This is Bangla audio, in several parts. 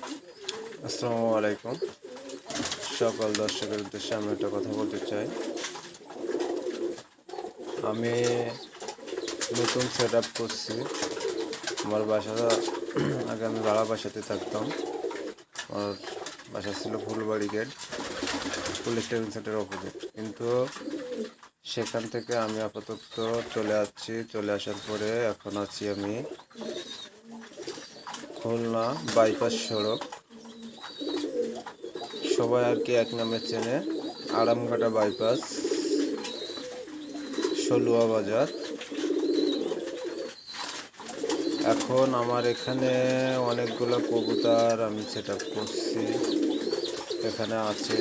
আসসালামু আলাইকুম। সকল দর্শকের উদ্দেশ্যে আমি একটা কথা বলতে চাই। আমি নতুন সেট আপ করছি। আমার বাসাটা আগে আমি ভাড়া বাসাতে থাকতাম। আমার বাসা ছিল Phulbari gate police training centre opposite কিন্তু সেখান থেকে আমি আপাতত চলে আসছি। চলে আসার পরে এখন আছি আমি খুলনা বাইপাস সড়ক। সবাই আর কি এক নামে চেনে, আরামঘাটা বাইপাস, সলুয়া বাজার। এখন আমার এখানে অনেকগুলো কবুতর আমি সেট করছি। এখানে আছে,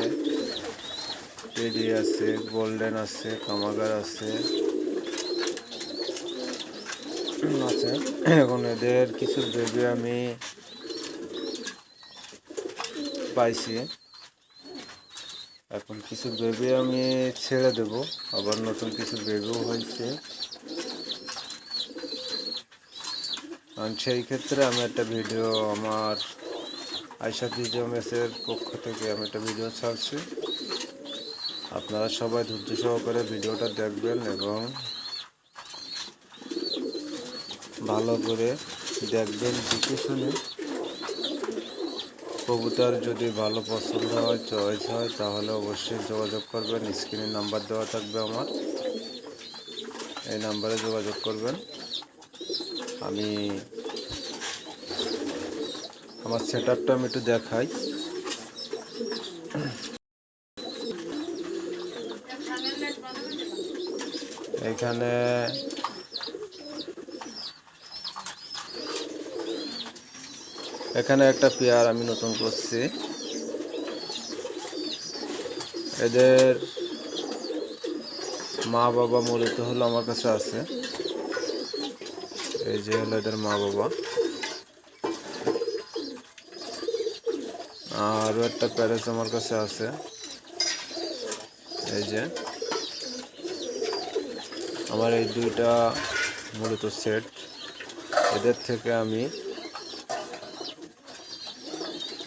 টেডি আছে, গোল্ডেন আছে, কামাগার আছে। আছে এখন এদের কিছু বেবি আমি পাইছি। এখন কিছু বেবি আমি ছেড়ে দেব। আবার নতুন কিছু বেবিও হয়েছে। কারণ সেই ক্ষেত্রে আমি একটা ভিডিও আমার আয়সা ফিজিওমেসের পক্ষ থেকে আমি একটা ভিডিও ছাড়ছি। আপনারা সবাই ধৈর্য সহকারে ভিডিওটা দেখবেন এবং ভালো করে দেখবেন, দেখে শুনে। কবুতর যদি ভালো পছন্দ হয়, চয়েস হয়, তাহলে অবশ্যই যোগাযোগ করবেন। স্ক্রিনে নাম্বার দেওয়া থাকবে আমার। এই নাম্বারে যোগাযোগ করবেন। আমি আমার সেট আপটা আমি একটু দেখাই। এখানে এখানে একটা পেয়ার আমি নতুন করছি। এদের মা বাবা মূলত হলো আমার কাছে আছে। এই যে হলো এদের মা বাবা আরও একটা প্যারেস আমার কাছে আছে। এই যে। আমার এই দুইটা মূলত সেট। এদের থেকে আমি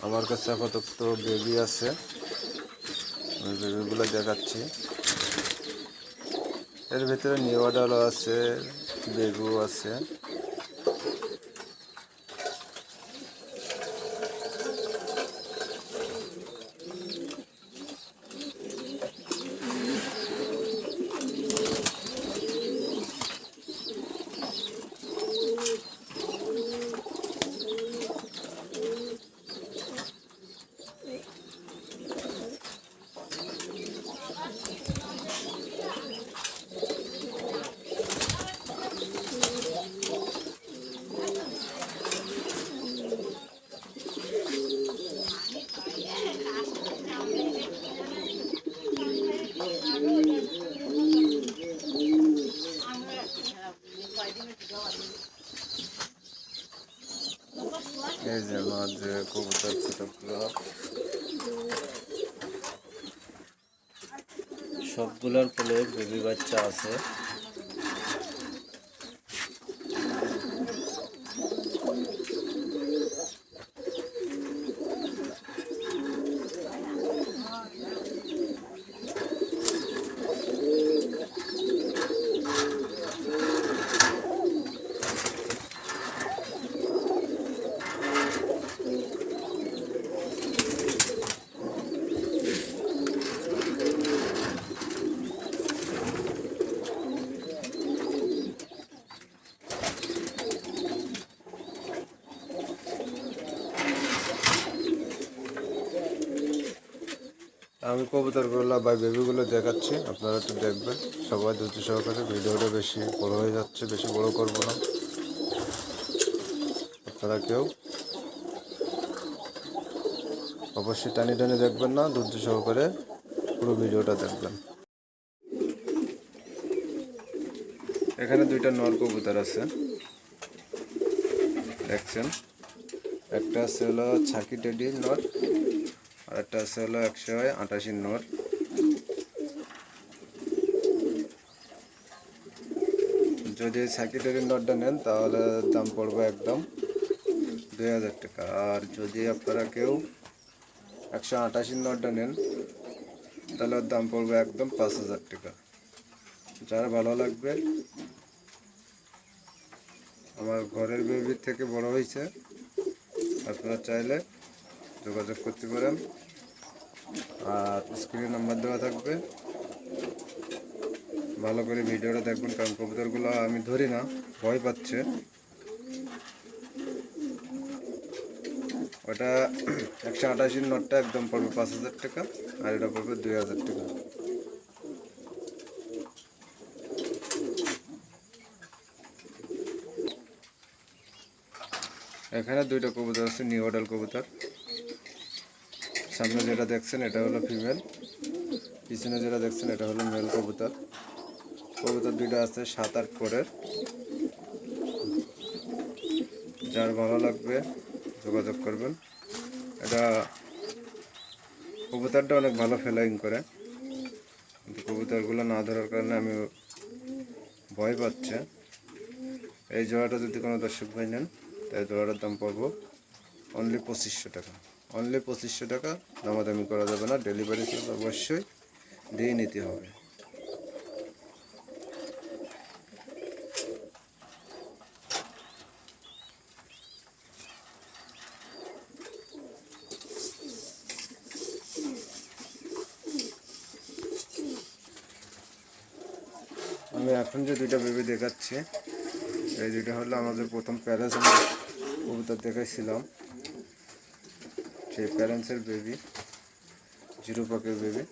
আমার কাছে আপাতত বেবি আছে। আমি বেবিগুলো দেখাচ্ছি। এর ভিতরে নিওয়াডালও আছে বেগু আছে। এই যে মাঝে কবুতর ছোটগুলো সবগুলোর কোলে বেবি বাচ্চা আছে আমি কবুতরগুলো বা বেবিগুলো দেখাচ্ছি, আপনারা একটু দেখবেন। সবাই ধৈর্য সহকারে ভিডিওটা বেশি বড় হয়ে যাচ্ছে, বেশি বড় করব না। আপনারা কেউ অবশ্যই টানি টানি দেখবেন না, ধৈর্য সহকারে পুরো ভিডিওটা দেখবেন। এখানে দুইটা নর কবুতর আছে। দেখছেন? একটা আছে হলো ছাকি টেডি নর আর একটা আছে হলো একশো আটাশি নর যদি ছাকি টেডি নটটা নেন, তাহলে দাম পড়বে একদম দুই হাজার টাকা। আর যদি আপনারা কেউ একশো আটাশি নটটা নেন, তাহলে দাম পড়বে একদম পাঁচ হাজার টাকা। যার ভালো লাগবে, আমার ঘরের বেবির থেকে বড় হয়েছে, আপনারা চাইলে যোগাযোগ করতে পারেন। আর স্ক্রিনে নাম্বার দেওয়া থাকবে। ভালো করে ভিডিওটা দেখবেন, কারণ কবুতরগুলো আমি ধরি না, ভয় পাচ্ছে। ওটা একশো আটাশির নোটটা একদম পড়বে পাঁচ হাজার টাকা, আর এটা পড়বে দুই হাজার টাকা। এখানে দুইটা কবুতর আছে, নিউ অডাল কবুতর। সামনে যেটা দেখছেন, এটা হলো ফিমেল পিছনে যেটা দেখছেন, এটা হলো মেল কবুতর। কবুতর দুইটা আছে, সাত আট পরের যার ভালো লাগবে, যোগাযোগ করবেন। এটা কবুতরটা অনেক ভালো ফ্লাইং করে। কিন্তু কবুতরগুলো না ধরার কারণে আমি ভয় পাচ্ছে। এই জোড়াটা যদি কোনো দর্শক ভাই নেন তাই জোড়াটার দাম পড়ব অনলি পঁচিশশো টাকা। অনলি পঁচিশশো টাকা, দামাদামি করা যাবে না ডেলিভারি চার্জ অবশ্যই দিয়ে নিতে হবে। আমি এখন যে দুইটা বেবি দেখাচ্ছি, এই দুইটা হলো আমাদের প্রথম প্যারেন্টস কবুতর দেখাইছিলাম। সেই প্যারেন্টসের বেবি, জিরো পাকের বেবি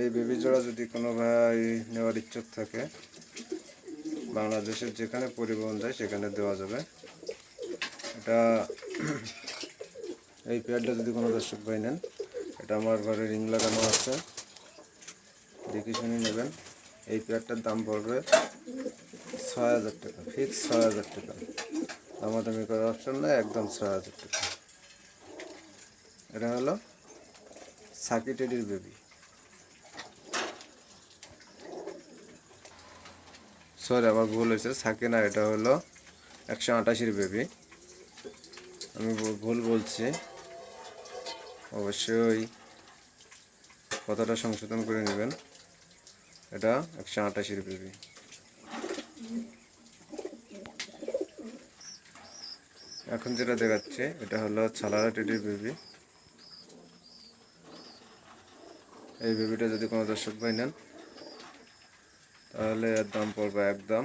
এই বেবি জোড়া যদি কোনো ভাই নেওয়ার ইচ্ছুক থাকে, বাংলাদেশের যেখানে পরিবহন দেয় সেখানে দেওয়া যাবে। এটা এই পেয়ারটা যদি কোনো দর্শক ভাই নেন, এটা আমার ঘরে রিং লাগানো আছে। দেখে শুনে নেবেন। এই পেয়ারটার দাম পড়বে ছয় হাজার টাকা ফিক্স ছয় হাজার টাকা। দামাদামি করার অপশন নাই, একদম ছয় হাজার টাকা। এটা হলো সাকি টেডির বেবি। সরি আমার ভুল হয়েছে। সাকি না, এটা হলো একশো আটাশির বেবি। আমি ভুল বলছি। অবশ্যই কথাটা সংশোধন করে নেবেন। এটা একশো আটাশির বেবি। এখন যেটা দেখাচ্ছে, এটা হলো ছালারা টেডির বেবি। এই বেবিটা যদি কোনো দর্শক ভাই নেন, তাহলে এর দাম পড়বে একদম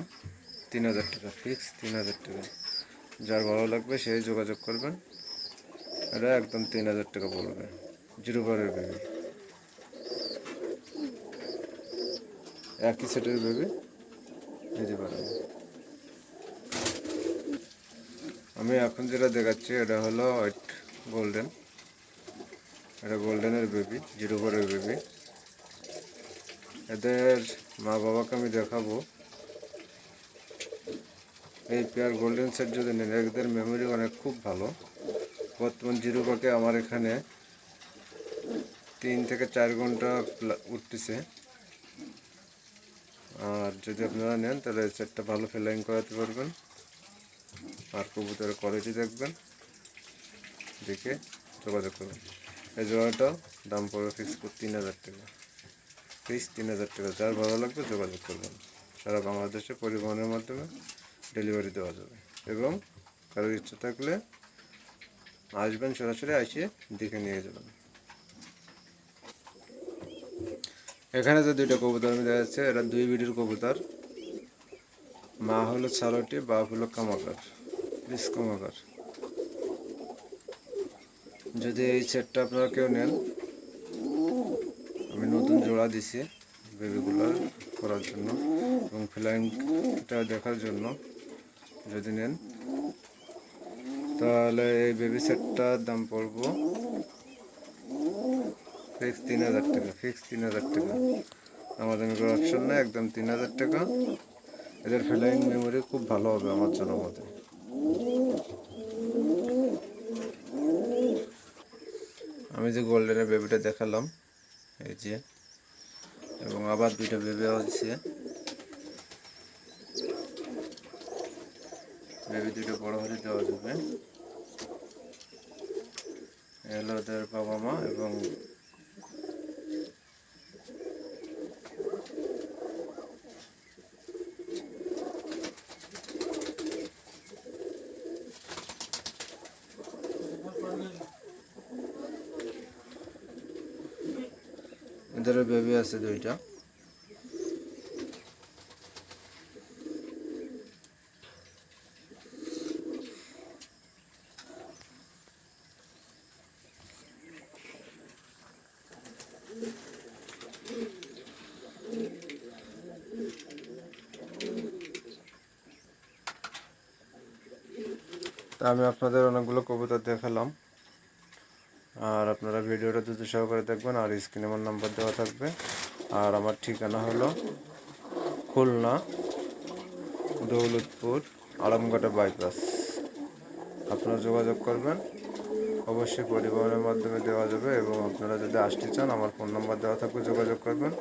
তিন হাজার টাকা ফিক্স তিন হাজার টাকা। যার ভালো লাগবে সেই যোগাযোগ করবেন। এটা একদম তিন হাজার টাকা পড়বে, জিরো বারের বেবি একই সেটের বেবি নিতে পারেন আমি এখন যেটা দেখাচ্ছি, এটা হলো হোয়াইট গোল্ডেন এটা গোল্ডেনের বেবি জিরো বারের বেবি এদের মা বাবাকে আমি দেখাবো। এই পেয়ার গোল্ডেন সেট যদি নেন, এদের মেমোরি অনেক খুব ভালো। বর্তমান জিরো পাকে আমার এখানে তিন থেকে চার ঘণ্টা উঠতেছে। আর যদি আপনারা নেন, তাহলে সেটটা ভালো ফ্লাইং করাতে পারবেন। আর কবুতরের কোয়ালিটি দেখবেন। দেখে যোগাযোগ করবেন এই দাম পড়বে ফিক্স তিন হাজার টাকা। ফিক্স তিন হাজার টাকা, যার ভালো লাগবে যোগাযোগ করবেন। সারা বাংলাদেশে পরিবহনের মাধ্যমে ডেলিভারি দেওয়া যাবে। এবং কারোর ইচ্ছা থাকলে আসবেন, সরাসরি আসিয়ে দেখে নিয়ে যাবেন। এখানে যে দুইটা কবুতর আমি দেখা যাচ্ছে এরা দুই বিডির কবুতর। মা হলো ছালটি, বাপ হলো কামাকার প্লিজ কামাকার। যদি এই সেটটা আপনারা কেউ নেন, আমি নতুন জোড়া দিছি বেবিগুলো করার জন্য এবং ফ্লাইংটা দেখার জন্য যদি নেন, তাহলে এই বেবি সেটটার দাম পড়ব ফিক্স তিন হাজার টাকা ফিক্স তিন হাজার টাকা। আমাদের কোনো অপশন নেই, একদম তিন হাজার টাকা। এদের ফ্লাইং মেমোরি খুব ভালো হবে আমার জন্য মতে। আমি যে গোল্ডেনের বেবিটা দেখালাম, এই যে, এবং আবার দুইটা বেবি আছে বেবি দুটো বড় হলে দেওয়া যাবে। এলো ওদের বাবা মা এবং এদেরও বেবি আছে দুইটা। তা আমি আপনাদের অনেকগুলো কবিতা দেখালাম। আর আপনারা ভিডিওটা দ্রুত সহকারে দেখবেন আর স্ক্রিনে আমার নাম্বার দেওয়া থাকবে। আর আমার ঠিকানা হলো খুলনা, দৌলতপুর আলমঘাটা বাইপাস। আপনারা যোগাযোগ করবেন। অবশ্যই পরিবহনের মাধ্যমে দেওয়া যাবে এবং আপনারা যদি আসতে চান, আমার ফোন নাম্বার দেওয়া থাকবে, যোগাযোগ করবেন।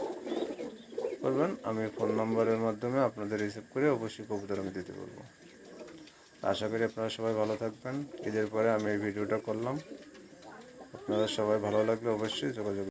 করবেন, আমি ফোন নাম্বারের মাধ্যমে আপনাদের রিসিভ করে অবশ্যই কবুতর আমি দিতে পারব আশা করি আপনারা সবাই ভালো থাকবেন। ঈদের পরে আমি এই ভিডিওটা করলাম। আপনারা সবাই ভালো লাগলে অবশ্যই যোগাযোগ